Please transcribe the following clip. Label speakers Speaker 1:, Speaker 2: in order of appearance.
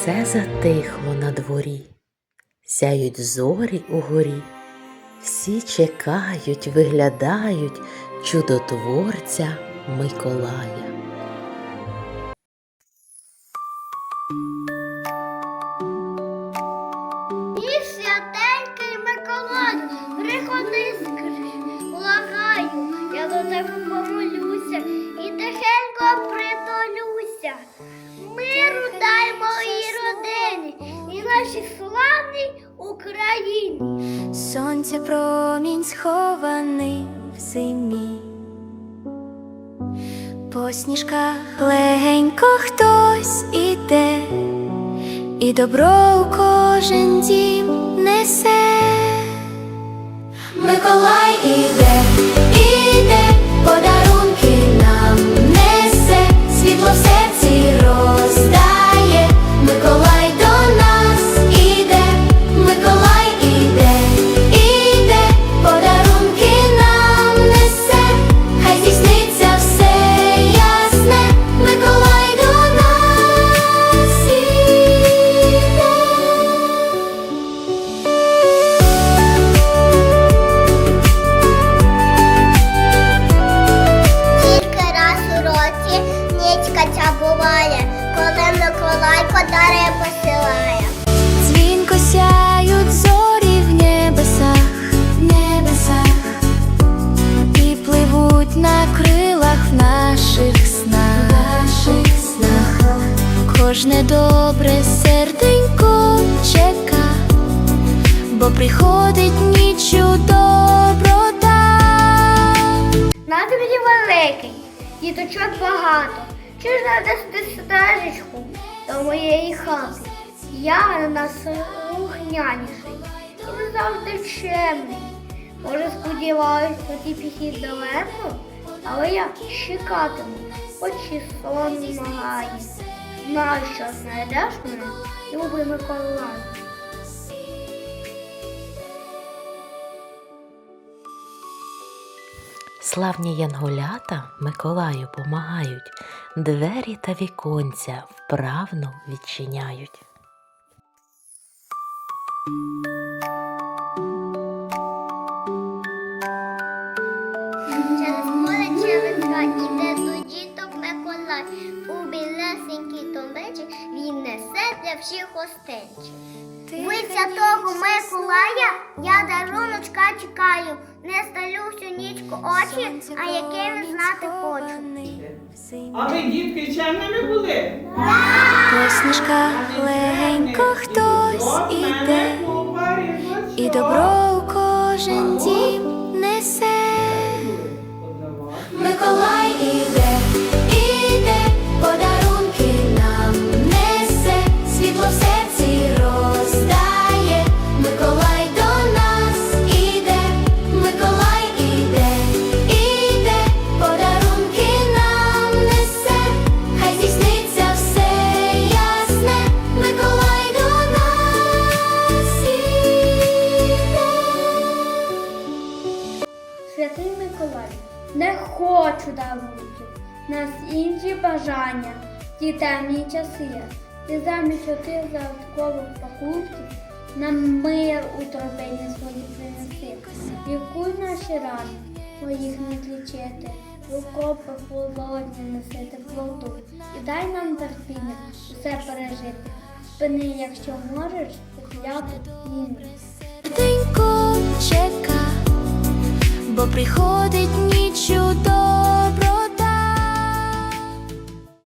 Speaker 1: Все затихло на дворі, сяють зорі угорі, всі чекають, виглядають чудотворця Миколая.
Speaker 2: І святенький Миколай, приходи скрізь, благаю, я до тебе помолюся нашій славній Україні.
Speaker 3: Сонця промінь схований в зимі. По сніжках легенько хтось іде, і добро у кожен дім несе. Миколай іде, іде,
Speaker 2: буває, коли Миколай подари посилає.
Speaker 3: Дзвінко сяють зорі в небесах, в небесах, і пливуть на крилах в наших снах, наших снах. Кожне добре серденько чека, бо приходить ніччю доброта.
Speaker 2: Надмірі великий, діточок багато. Чи ж надасти стежечку до моєї хати? Я найслухняніший і не завжди чемний. Може, сподіваюсь, ти піхід далеко, але я чекатиму, хоч і сон вимагає. Знаю, що знайдеш мене, любий Миколай.
Speaker 1: Славні янголята Миколаю помагають, двері та віконця вправно відчиняють.
Speaker 2: Через поле через гай іде до діток Миколай. У білесенькій томбечі він несе для всіх гостинчик. Ви святого Миколая, я даруночка чекаю. Не сталю всю нічку очі, а яке він знати хочу.
Speaker 4: А ви, дітки, чемними були?
Speaker 3: По сніжках легенько хтось іде, і добро
Speaker 2: не хочу дарунків, нас інші бажання, ті темні часи. Ти замість отих загадкових пакунків нам мир у торбині свої принеси. Лікуй наші рани, бо їх не злічити. В окопах холодні неси теплоту. І дай нам терпіння усе пережити. Спини, якщо можеш, війни.
Speaker 3: Денько чека, бо приходить